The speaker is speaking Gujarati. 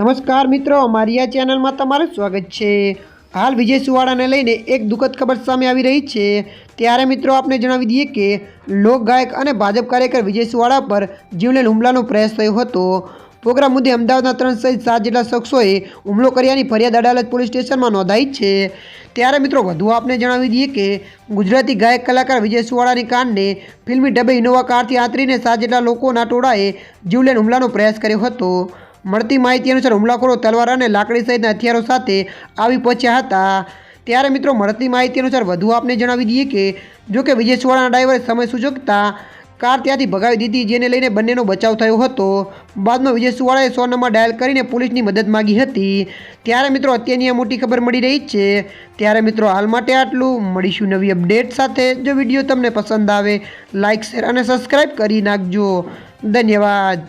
નમસ્કાર મિત્રો, અમારી આ ચેનલમાં તમારું સ્વાગત છે. હાલ વિજય સુવાળાને લઈને એક દુઃખદ ખબર સામે આવી રહી છે. ત્યારે મિત્રો, આપને જણાવી દઈએ કે લોક ગાયક અને ભાજપ કાર્યકર વિજય સુવાળા પર જીવલેણ હુમલાનો પ્રયાસ થયો હતો. પ્રોગ્રામ મુદ્દે અમદાવાદના ત્રણ સહિત સાત જેટલા શખ્સોએ હુમલો કર્યાની ફરિયાદ અડાલત પોલીસ સ્ટેશનમાં નોંધાઈ છે. ત્યારે મિત્રો, વધુ આપને જણાવી દઈએ કે ગુજરાતી ગાયક કલાકાર વિજય સુવાળાની કારને ફિલ્મી ડબે ઇનોવા કારથી આંતરીને સાત જેટલા લોકોના ટોળાએ જીવલેણ હુમલાનો પ્રયાસ કર્યો હતો. મળતી માહિતી અનુસાર હુમલાખોરો તલવાર અને લાકડી સહિતના હથિયારો સાથે આવી પહોંચ્યા હતા. ત્યારે મિત્રો, મળતી માહિતી અનુસાર વધુ આપને જણાવી દઈએ કે, જો કે વિજય સુવાળાના ડ્રાઈવરે સમય સૂચકતા કાર ત્યાંથી ભગાવી દીધી, જેને લઈને બંનેનો બચાવ થયો હતો. બાદમાં વિજય સુવાળાએ સો નંબર ડાયલ કરીને પોલીસની મદદ માગી હતી. ત્યારે મિત્રો, અત્યારની આ મોટી ખબર મળી રહી છે. ત્યારે મિત્રો, હાલ માટે આટલું. મળીશું નવી અપડેટ સાથે. જો વીડિયો તમને પસંદ આવે લાઇક શેર અને સબસ્ક્રાઈબ કરી નાખજો. ધન્યવાદ.